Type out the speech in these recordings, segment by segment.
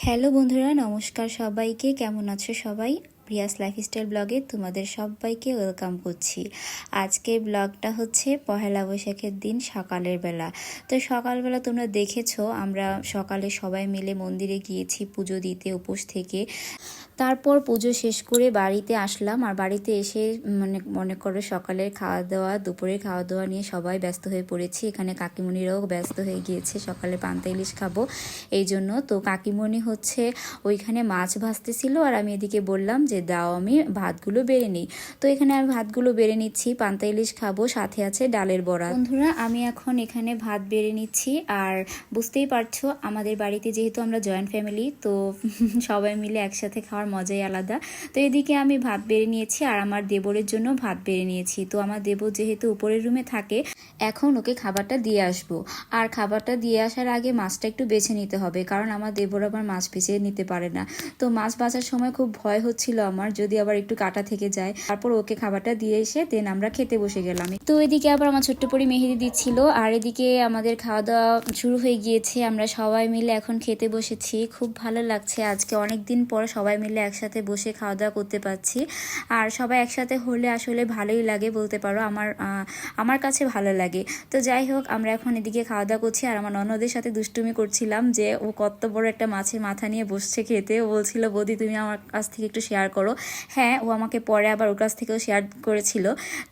Hello বন্ধুরা, নমস্কার সবাইকে। কেমন আছো সবাই? প্রিয়াস লাইফস্টাইল ব্লগে তোমাদের সবাইকে ওয়েলকাম করছি। আজকের ব্লগটা হচ্ছে পহেলা বৈশাখের দিন সকালের বেলা। তো সকালবেলা তোমরা দেখেছ, আমরা সকালে সবাই মিলে মন্দিরে গিয়েছি, পুজো দিতে, উপোস থেকে। তারপর পুজো শেষ করে বাড়িতে আসলাম আর বাড়িতে এসে মানে মনে করো সকালের খাওয়া দাওয়া দুপুরের খাওয়া দাওয়া নিয়ে সবাই ব্যস্ত হয়ে পড়েছি। এখানে কাকিমণিরাও ব্যস্ত হয়ে গিয়েছে, সকালে পান্তা ইলিশ খাব এই জন্য। তো কাকিমণি হচ্ছে ওইখানে মাছ ভাজতেছিল আর আমি এদিকে বললাম যে, দাও, আমি ভাতগুলো বেড়ে নিই। তো এখানে আমি ভাতগুলো বেড়ে নিচ্ছি, পান্তা ইলিশ খাব, সাথে আছে ডালের বড়া। বন্ধুরা, আমি এখন এখানে ভাত বেড়ে নিচ্ছি আর বুঝতেই পারছ আমাদের বাড়িতে যেহেতু আমরা জয়েন্ট ফ্যামিলি, তো সবাই মিলে একসাথে খাওয়ার মজাই আলাদা। তো এদিকে আমি ভাত বেড়ে নিয়েছি আর আমার দেবরের জন্য ভাত বেড়ে নিয়েছি। তো আমার দেবর যেহেতু উপরের রুমে থাকে এখন ওকে খাবারটা দিয়ে আসব। আর খাবারটা দিয়ে আসার আগে মাছটা একটু বেছে নিতে হবে, কারণ আমার দেবর আবার মাছ বেছে নিতে পারে না। তো মাছ বাছার সময় খুব ভয় হচ্ছিল আমার, যদি আবার একটু কাটা থেকে যায়। তারপর ওকে খাবারটা দিয়ে এসে দেন আমরা খেতে বসে গেলাম। তো এদিকে আবার আমার ছোট্ট পরি মেহেদি দিচ্ছিল, আর এদিকে আমাদের খাওয়া দাওয়া শুরু হয়ে গিয়েছে, আমরা সবাই মিলে এখন খেতে বসেছি। খুব ভালো লাগছে, আজকে অনেক দিন পর সবাই মিলে একসাথে বসে খাওয়া দাওয়া করতে পারছি। আর সবাই একসাথে হলে আসলে ভালোই লাগে বলতে পারো, আমার আমার কাছে ভালো লাগে। তো যাই হোক, আমরা এখন এদিকে খাওয়া দাওয়া করছি। আর আমার ননদের সাথে দুষ্টুমি করছিলাম যে, ও কত বড় একটা মাছের মাথা নিয়ে বসছে খেতে। ও বলছিল, বৌদি, তুমি আমার কাছ থেকে একটু শেয়ার করো। হ্যাঁ ও আমাকে পরে আবার ওর কাছ থেকেও শেয়ার করেছিল।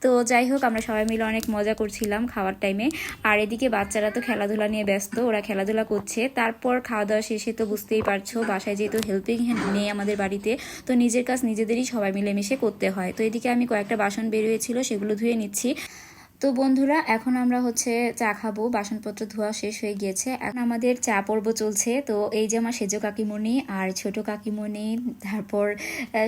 তো যাই হোক, আমরা সবাই মিলে অনেক মজা করছিলাম খাওয়ার টাইমে আর এদিকে বাচ্চারা তো খেলাধুলা নিয়ে ব্যস্ত, ওরা খেলাধুলা করছে। তারপর খাওয়া দাওয়া শেষে তো বুঝতেই পারছ, বাসায় যেহেতু হেল্পিং হ্যান্ড নেই আমাদের বাড়িতে, তো নিজের কাজ নিজেদেরই সবাই মিলেমিশে করতে হয়। তো এদিকে আমি কয়েকটা বাসন বের হয়েছিল, সেগুলো ধুয়ে নিচ্ছি। তো বন্ধুরা, এখন আমরা হচ্ছে চা খাব। বাসনপত্র ধোয়া শেষ হয়ে গিয়েছে। এখন আমাদের চা পর্ব চলছে। তো এই যে আমার সেজ কাকিমণি আর ছোট কাকিমণি, তারপর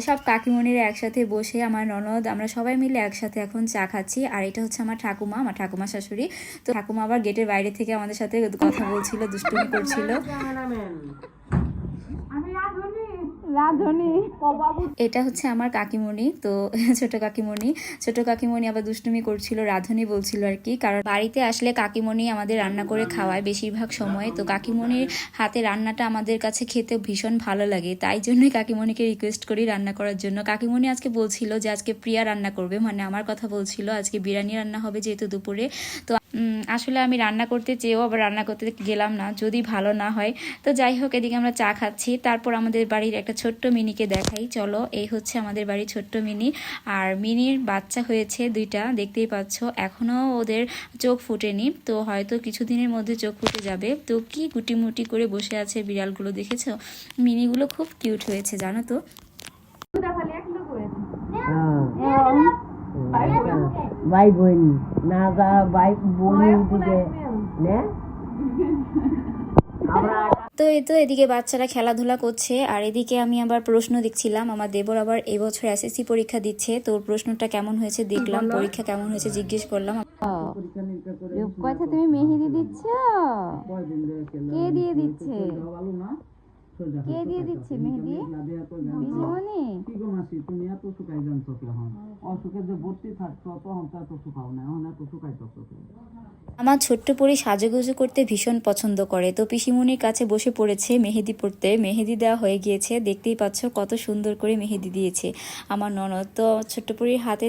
সব কাকিমণিরা একসাথে বসে আমার ননদ, আমরা সবাই মিলে একসাথে এখন চা খাচ্ছি। আর এটা হচ্ছে আমার ঠাকুমা আমার ঠাকুমা শাশুড়ি। তো ঠাকুমা আবার গেটের বাইরে থেকে আমাদের সাথে কথা বলছিল, দুষ্টুমি করছিল। এটা হচ্ছে আমার কাকিমণি তো ছোট কাকিমণি। ছোট কাকিমণি আবার দুষ্টুমি করছিল রাধুনি বলছিল আর কি কারণ বাড়িতে আসলে কাকিমণি আমাদের রান্না করে খাওয়ায় বেশিরভাগ সময় তো কাকিমণির হাতে রান্নাটা আমাদের কাছে খেতে ভীষণ ভালো লাগে তাই জন্যই কাকিমণিকে রিকোয়েস্ট করি রান্না করার জন্য। কাকিমণি আজকে বলছিল যে আজকে প্রিয়া রান্না করবে মানে আমার কথা বলছিল আজকে বিরিয়ানি রান্না হবে যেহেতু দুপুরে তো আসলে আমি রান্না করতে চেয়েও আবার রান্না করতে গেলাম না যদি ভালো না হয়। তো যাই হোক এদিকে আমরা চা খাচ্ছি। তারপর আমাদের বাড়ির একটা ছোট্ট মিনিকে দেখাই। চলো এই হচ্ছে আমাদের বাড়ির ছোট্ট মিনি। আর মিনির বাচ্চা হয়েছে দুইটা দেখতেই পাচ্ছ। এখনও ওদের চোখ ফুটেনি তো হয়তো কিছুদিনের মধ্যে চোখ ফুটে যাবে। তো কি গুটিমুটি করে বসে আছে বিড়ালগুলো দেখেছ? মিনিগুলো খুব কিউট হয়েছে জানো তো? ভাই বোন না যা ভাই বোন দিকে নে। আমরা তো এই তো এদিকে বাচ্চারা খেলাধুলা করছে আর এদিকে আমি আবার প্রশ্ন দেখছিলাম আমার দেবর আবার এবছর এসএসসি পরীক্ষা দিচ্ছে তো ওর প্রশ্নটা কেমন হয়েছে দেখলাম পরীক্ষা কেমন হয়েছে জিজ্ঞেস করলাম। কথা তুমি মেহেদি দিচ্ছ? কে দিয়ে দিচ্ছে? কে দিয়ে দিচ্ছে মেহেদি? বিজুমনি কি গো মাসি তুমি এত শুকাই জানছো কেমন অসুখে যে ভর্তি তখন তো এত শুকাও না এখন এত শুকাইতেছো আমার ছোট্ট পরি সাজুগুজু করতে ভীষণ পছন্দ করে। তো পিসিমনির কাছে বসে পড়েছে মেহেদি পড়তে। মেহেদি দেওয়া হয়ে গিয়েছে। দেখতেই পাচ্ছ কত সুন্দর করে মেহেদি দিয়েছে আমার ননদ। তো ছোট্ট পরির হাতে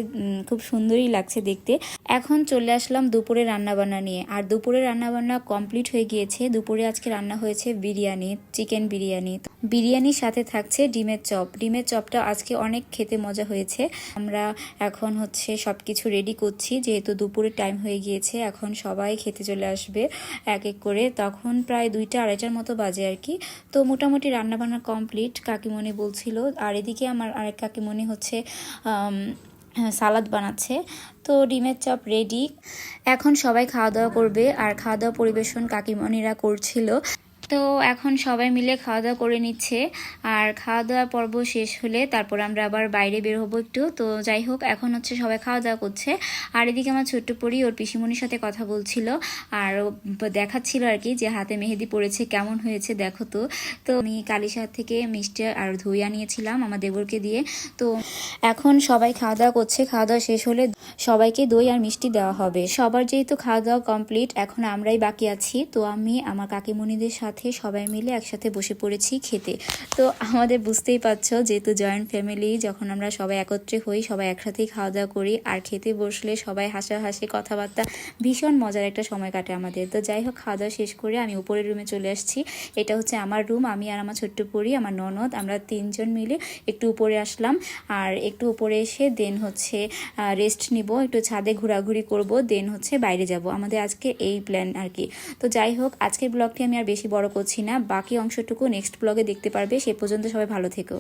খুব সুন্দরই লাগছে দেখতে। এখন চলে আসলাম দুপুরে রান্নাবান্না নিয়ে। আর দুপুরে রান্নাবান্না কমপ্লিট হয়ে গিয়েছে। দুপুরে আজকে রান্না হয়েছে বিরিয়ানি, চিকেন বিরিয়ানি। বিরিয়ানির সাথে থাকছে ডিমের চপ। ডিমের চপটা আজকে অনেক খেতে মজা হয়েছে। আমরা এখন হচ্ছে সব কিছু রেডি করছি। যেহেতু দুপুরের টাইম হয়ে গিয়েছে, এখন সবাই খেতে চলে আসবে এক এক করে। তখন প্রায় দুইটা আড়াইটার মতো বাজে আর কি। তো মোটামুটি রান্নাবান্না কমপ্লিট, কাকিমণি বলছিল। আর এদিকে আমার আরেক কাকিমণি হচ্ছে সালাদ বানাচ্ছে। তো ডিমের চপ রেডি এখন সবাই খাওয়া দাওয়া করবে আর খাওয়া দাওয়া পরিবেশন কাকিমণিরা করছিল। তো এখন সবাই মিলে খাওয়া দাওয়া করে নিচ্ছে। আর খাওয়া দাওয়া পর্ব শেষ হলে তারপর আমরা আবার বাইরে বের হব একটু। তো যাই হোক, এখন হচ্ছে সবাই খাওয়া দাওয়া করছে। আর এদিকে আমার ছোট্ট পরি ওর পিসিমণির সাথে কথা বলছিল। আর দেখাচ্ছিল আর কি যে হাতে মেহেদি পড়েছে, কেমন হয়েছে দেখো তো। তো আমি কালিশার থেকে মিষ্টি আর ধুইয়া নিয়েছিলাম আমার দেবরকে দিয়ে। তো এখন সবাই খাওয়া দাওয়া করছে। খাওয়া দাওয়া শেষ হলে সবাইকে দই আর মিষ্টি দেওয়া হবে। সবার যেহেতু খাওয়া দাওয়া কমপ্লিট, এখন আমরাই বাকি আছি। তো আমি, আমার কাকিমণিদের সাথে সাথে, সবাই মিলে একসাথে বসে পড়েছি খেতে। তো আমাদের বুঝতেই পারছ, যেহেতু জয়েন্ট ফ্যামিলি যখন আমরা সবাই একত্রে হই, সবাই একসাথেই খাওয়া দাওয়া করি, আর খেতে বসলে সবাই হাসাহাসি, কথাবার্তা ভীষণ মজার একটা সময় কাটে আমাদের। তো যাই হোক খাওয়া দাওয়া শেষ করে আমি উপরের রুমে চলে আসছি। এটা হচ্ছে আমার রুম আমি আর আমার ছোট্ট পরি, আমার ননদ, আমরা তিনজন মিলে একটু উপরে আসলাম। আর একটু উপরে এসে দেন হচ্ছে রেস্ট নিব, একটু ছাদে ঘোরাঘুরি করব দেন হচ্ছে বাইরে যাব। আমাদের আজকে এই প্ল্যান আর কি। তো যাই হোক, আজকের ব্লগটি আমি আর বেশি বড় করছি না। বাকি অংশটুকু নেক্সট ব্লগে দেখতে পারবে। সে পর্যন্ত সবাই ভালো থেকো।